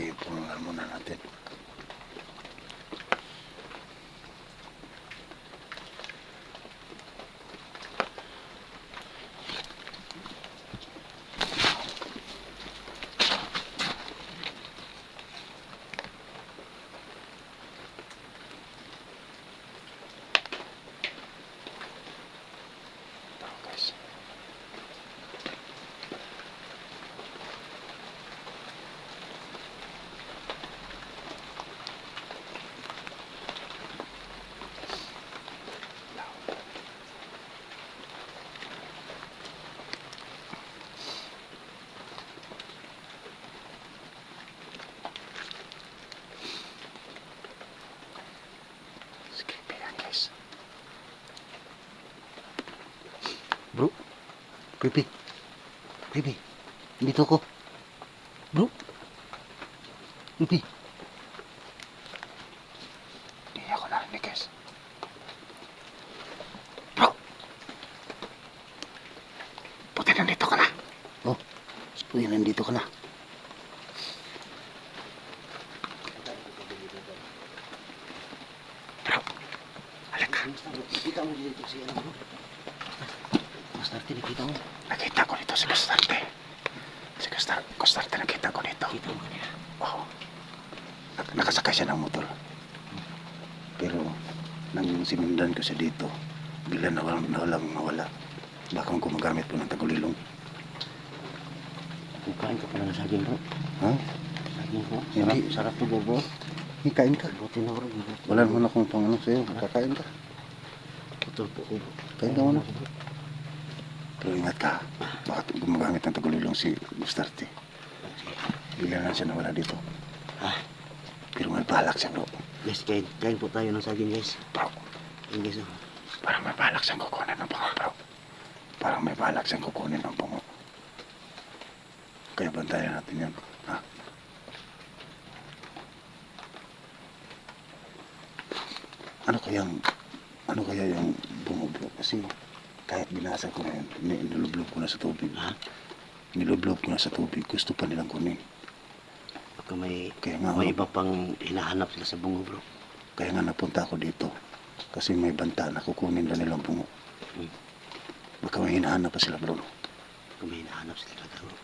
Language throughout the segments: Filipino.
Makatip, katip muna muna natin. Ito guys. Skippy yan guys. Bro, Pipi, Pipi, dito ko. Bro, Pipi. Hindi ako narinig guys. Bro, buti nandito ka na. Oh, buti nandito ka na. Bro, halika. Kita mo dito si ano bro? Bastante nakita mo. Nakita ko dito si Costarte. Si Costarte, Costarte nakita ko dito. Kita mo kanina. Oo. Nak- nakasakay siya ng motor. Pero, nang sinundan ko siya dito, bigla na walang nawalang nawala. Baka gumagamit po ng tagulilong. Kukain ka pala ng saging bro. Ha? Saging bro. Sarap, Hindi. sarap to bro bro. Hey, kain ka. Buti na bro. buti. Wala naman akong pang ano sa'yo. Kakain ka. Putol po ko bro. Kain ka muna. Pero ingat ka. Baka gumagamit ng tagulilong si Costarte. Bigla na siya nawala dito. Ah, Pero may balak siya, bro. guys, kain, kain po tayo ng saging guys. Bro, Ayun guys. oh. Parang may balak siyang kukunin ng bungo, bro. Parang may balak siyang kukunin ng bungo. Kaya bantayan natin yan. Ha? Ano kayang, ano kaya yung bungo, bro? Kasi kahit binasa ko na yun, ni- nilublob ko na sa tubig. Ha? Nilublob ko na sa tubig, gusto pa nilang kunin. Baka may, Kaya nga, may iba pang hinahanap sila sa bungo bro. kaya nga napunta ako dito. Kasi may banta na kukunin na nilang bungo. Hmm. Baka may hinahanap pa sila, bro. Baka may hinahanap sila talaga bro.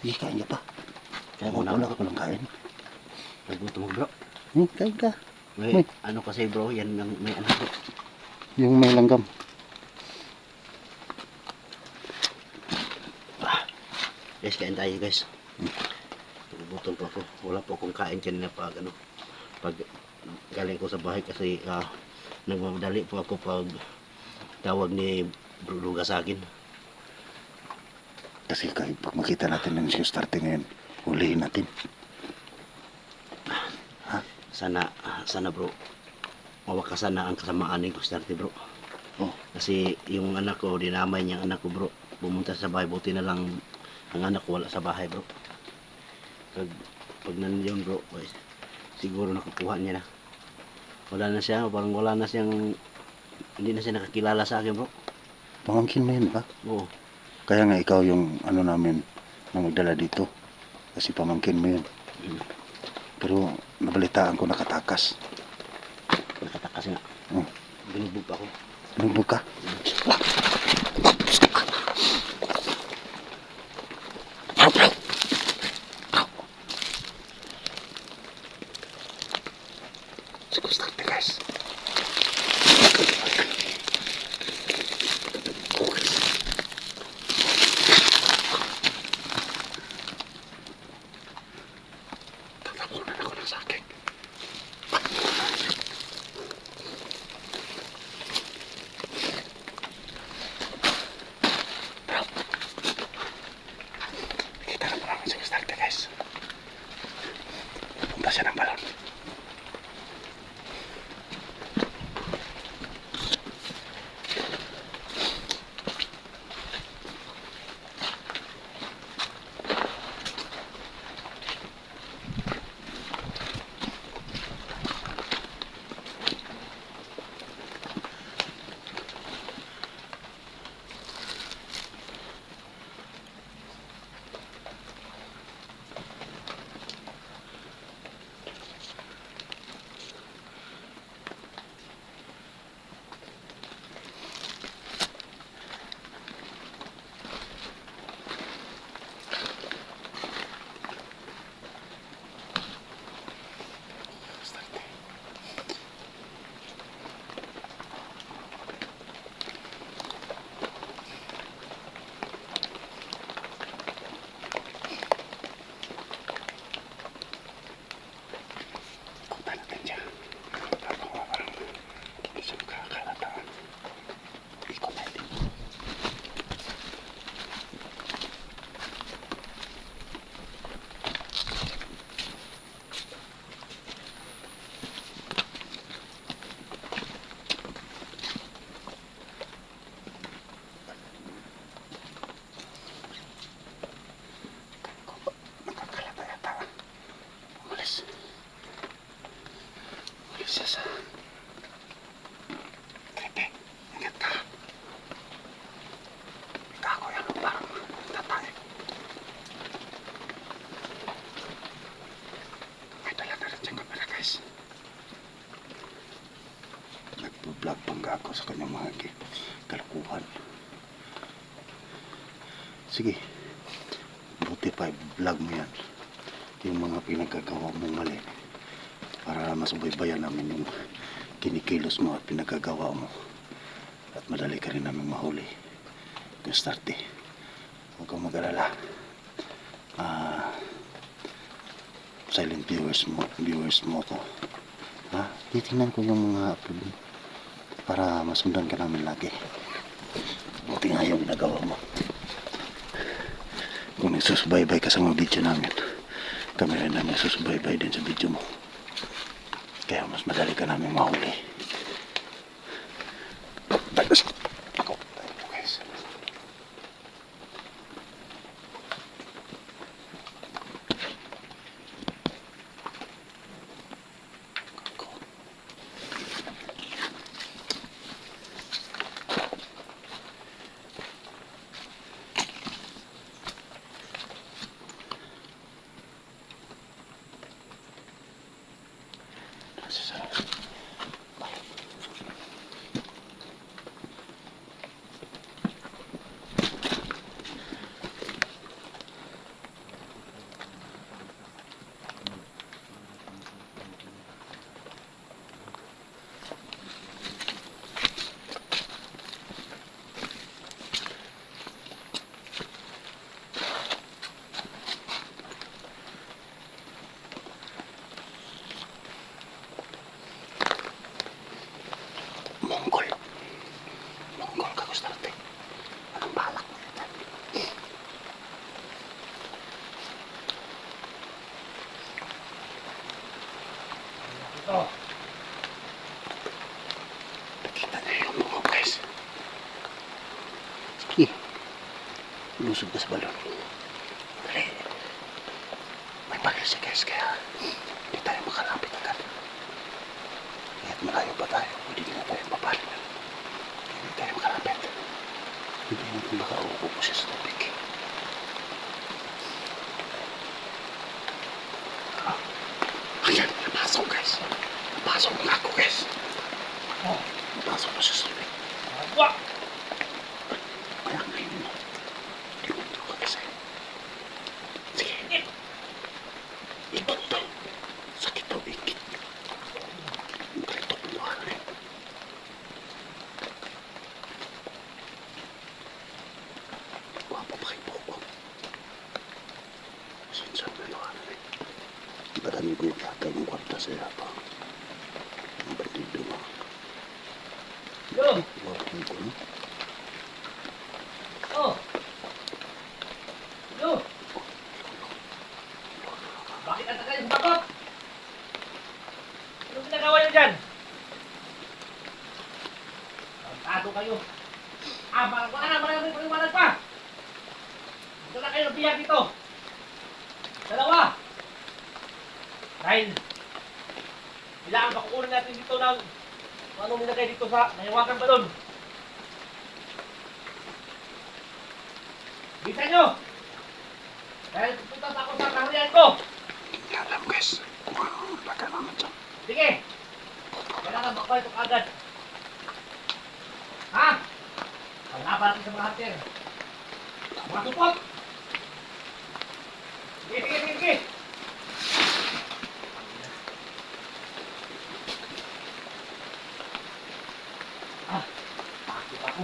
Hindi, kain ka pa. Kaya muna wala ka palang kain. Nagutom mo bro. Hmm, kain ka. May, May- ano kasi bro, yan ang may ano bro. Yung may langgam. Guys, kain tayo guys. Nagutom po ako. Wala po akong kain kanina pag ano. Pag galing ko sa bahay kasi ah, nagmamadali po ako pag tawag ni Luga sa akin. Kasi kay, pag makita natin ng show starting ngayon, hulihin natin. Sana, sana bro, mawakasan na ang kasamaan ni Constante bro. Oh, Kasi yung anak ko, dinamay niya anak ko bro. Pumunta sa bahay, buti na lang ang anak ko wala sa bahay bro. Pag, pag nandiyan bro, pues, siguro nakukuha niya na. Wala na siya, parang wala na siyang, hindi na siya nakakilala sa akin bro. pamangkin mo yun, ba? Oo, Kaya nga ikaw yung ano namin na magdala dito. Kasi pamangkin mo yun. Mm. Pero nabalitaan ko nakatakas. Nakatakas nga. Oh, Binubog pa ako. nubog ka. Ki- kalokohan. Sige, buti pa vlog mo yan. Yung mga pinagkagawa mong mali. Para masubaybayan namin yung kinikilos mo at pinagkagawa mo. At madali ka rin namin mahuli. Gustarte, huwag kang mag-alala. Ah, silent viewers mo, viewers mo ko. Ha? Titingnan ko yung mga upload mo para masundan ka namin lagi. Buti nga yung ginagawa mo. Kung nagsusubaybay ka sa mga video namin, kami rin na nagsusubaybay din sa video mo. Kaya mas madali ka namin mahuli. Bagus. 蒙古人 Hindi uupo po siya sa tubig. Ah. Ayan, napasok guys. Napasok na ako guys. Oh. Napasok na siya sa tubig. Wah! Kaya ngayon mo. Tinundo ka kasi. Sige. Ikit to. Sakit to, ikit. Ganito ko doon eh. Guwapo pa kay Poco. Sinsan na doon eh. Barang ko yata yung kwarta sa yapa. Ang bandido mo. Yo! Guwapo ko no? Oh! Yo! Bakit ang tagal yung bakot? Anong ginagawa niyo dyan? Tarantado kayo. Ah, parang wala na, marami paliwanag pa. Ito na kayo biyak dito. Dalawa. Dahil, kailangan pakukunin natin dito ng kung anong nilagay dito sa nahiwakan balon. Bisa nyo! Dahil pupunta pa ako sa kaharian ko! Hindi alam guys. Kung ano laga naman dyan. Sige! Makawal ito agad. Ha? Paglaban natin sa mga hunter. Mga tupot! Sige, sige, sige, sige! Ah, bakit ako?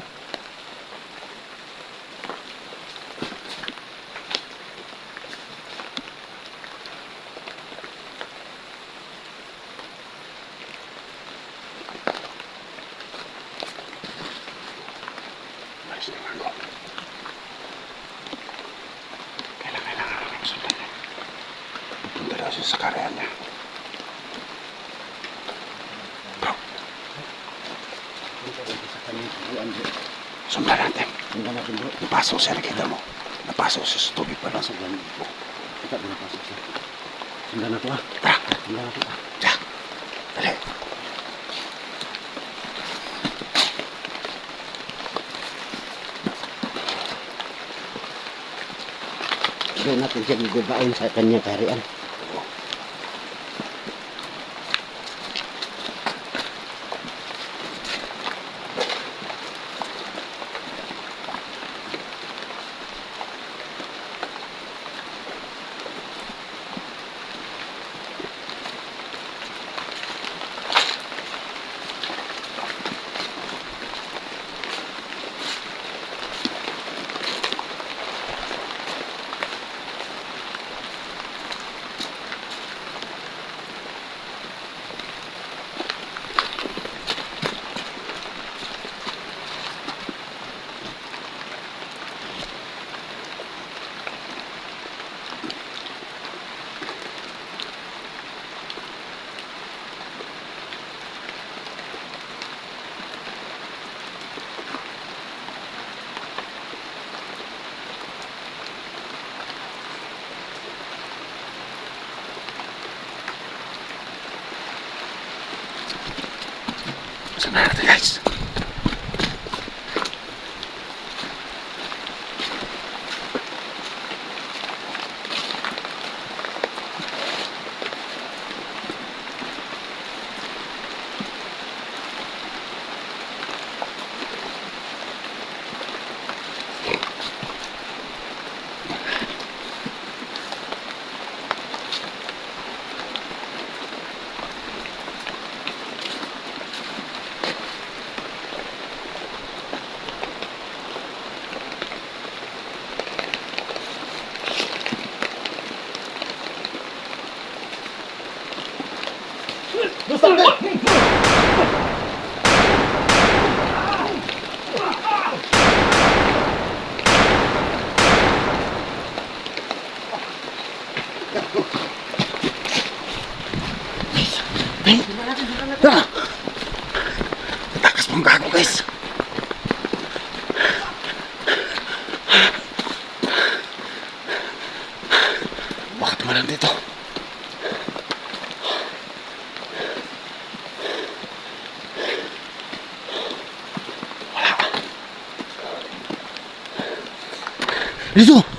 Malis na ako. Kailangan, kailangan namin sundan niya. Punta daw siya sa karyan niya. Bro, Sa kanyang tubuan bro. sundan Hindi natin bro. Napasok siya, nakita mo. Napasok siya sa tubig pa lang. Pasok lang. Kita mo napasok siya. Sundan na ah. Tara, Sundan na ah. siya. Dali. Doon natin siya gugubain sa kanyang kaharian. Buksan na guys. Ah! Takas pang gago guys. Bakit naman dito? Wala. Dito!